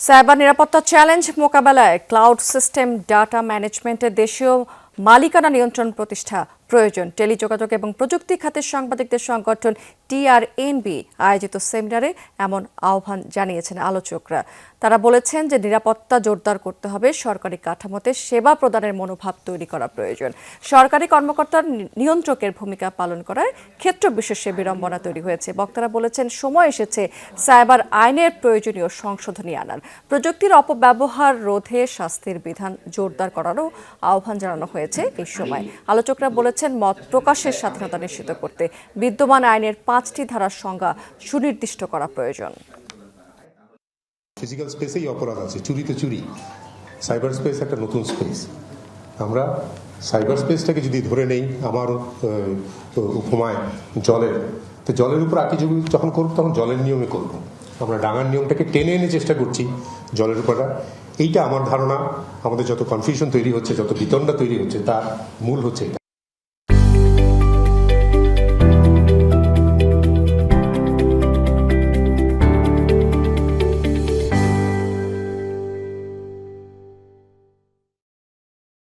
Cyber নিরাপত্তা challenge মোকাবেলায় cloud system data ম্যানেজমেন্টের দেশীয় মালিকানা নিয়ন্ত্রণ প্রতিষ্ঠা প্রয়োজন। টেলিযোগাযোগ এবং প্রযুক্তি খাতের সাংবাদিকদের সংগঠন টিআরএনবি আয়োজিত সেমিনারে এমন আহ্বান জানিয়েছেন আলোচকরা। তারা বলেছেন যে নিরাপত্তা জোরদার করতে হবে, সরকারি কাঠামোতে সেবা প্রদানের মনোভাব তৈরি করা প্রয়োজন। সরকারি কর্মকর্তার নিয়ন্ত্রকের ভূমিকা পালন করার ক্ষেত্র বিশেষে বিড়ম্বনা তৈরি হয়েছে। বক্তারা বলেছেন, সময় এসেছে সাইবার আইনের প্রয়োজনীয় সংশোধনী আনার। প্রযুক্তির অপব্যবহার রোধে শাস্তির বিধান জোরদার করারও আহ্বান জানানো হয়েছে এই সময়। আলোচকরা বলেছেন মত প্রকাশের স্বাধীনতা নিশ্চিত করতে। বিদ্যমান আইনের পাঁচটি ধারার সংজ্ঞা সুনির্দিষ্ট করা প্রয়োজন। ফিজিক্যাল স্পেসেই অপরাধ আছে চুরি তো চুরি। সাইবার স্পেস একটা নতুন স্পেস আমরা সাইবার স্পেসটাকে যদি ধরে নেই আমার উপমায় জলের, তো জলের উপর আঁকি যখন করব, তখন জলের নিয়মে করব। আমরা ডাঙার নিয়মটাকে টেনে এনে চেষ্টা করছি জলের উপর। এইটা আমার ধারণা, আমাদের যত কনফিউশন তৈরি হচ্ছে, যত বিতণ্ডা তৈরি হচ্ছে, তার মূল হচ্ছে এটা।